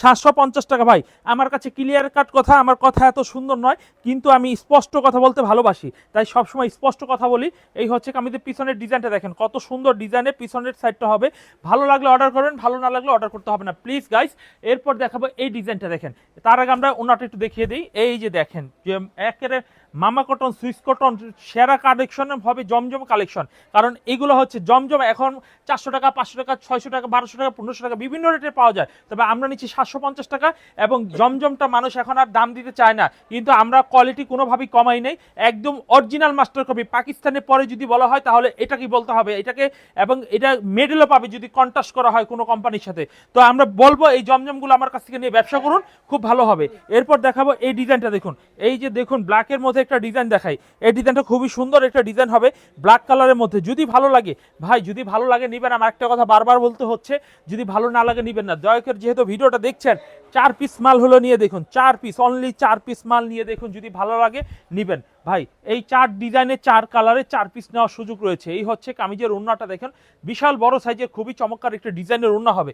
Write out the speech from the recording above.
সাতশো পঞ্চাশ টাকা। ভাই, আমার কাছে ক্লিয়ার কাট কথা, আমার কথা এত সুন্দর নয়, কিন্তু আমি স্পষ্ট কথা বলতে ভালোবাসি। তাই সবসময় স্পষ্ট কথা বলি। এই হচ্ছে কামিজের পিছনের ডিজাইনটা দেখেন, কত সুন্দর ডিজাইনের পিছনের সাইডটা হবে। ভালো লাগলে অর্ডার করবেন ভালো না লাগলে অর্ডার করতে হবে না। প্লিজ গাইস এরপর দেখাবো এই ডিজাইনটা দেখেন। তার আগে আমরা ওনাটা একটু দেখিয়ে দিই। এই যে দেখেন, যে একেবারে মামা কটন, সুইস কটন, সেরা কালেকশন হবে জমজম কালেকশন কারণ এগুলো হচ্ছে জমজম, এখন চারশো টাকা, পাঁচশো টাকা, ছয়শো টাকা, বারোশো টাকা, পনেরোশো টাকা, বিভিন্ন রেটে পাওয়া যায়। তবে আমরা নিচ্ছি সাতশো পঞ্চাশ টাকা এবং জমজমটা মানুষ এখন আর দাম দিতে চায় না। কিন্তু আমরা কোয়ালিটি কোনোভাবেই কমাই নেই। একদম অরিজিনাল মাস্টার কপি পাকিস্তানের পরে যদি বলা হয়, তাহলে এটাকেই বলতে হবে? এটাকে এবং এটা মেডেলও পাবে যদি কন্টাস্ট করা হয় কোনো কোম্পানির সাথে। তো আমরা বলব, এই জমজমগুলো আমার কাছ থেকে নিয়ে ব্যবসা করুন, খুব ভালো হবে। এরপর দেখাবো এই ডিজাইনটা দেখুন। এই যে দেখুন ব্ল্যাকের মধ্যে একটা ডিজাইন দেখাই। এই ডিজাইনটা খুবই সুন্দর একটা ডিজাইন হবে ব্ল্যাক কালারের মধ্যে। যদি ভালো লাগে, ভাই, যদি ভালো লাগে নিবেন। আমার একটা কথা বারবার বলতে হচ্ছে, যদি ভালো না লাগে নিবেন না। দয়া যেহেতু ভিডিওটা দেখছেন, চার পিস মাল হলো নিয়ে দেখুন। চার পিস অনলি চার পিস মাল নিয়ে দেখুন। যদি ভালো লাগে, নিবেন। ভাই, এই চার ডিজাইনের চার কালারে চার পিস নেওয়ার সুযোগ রয়েছে। এই হচ্ছে কামিজের ওড়নাটা দেখেন। বিশাল বড় সাইজের খুবই চমৎকার একটা ডিজাইনের ওড়না হবে।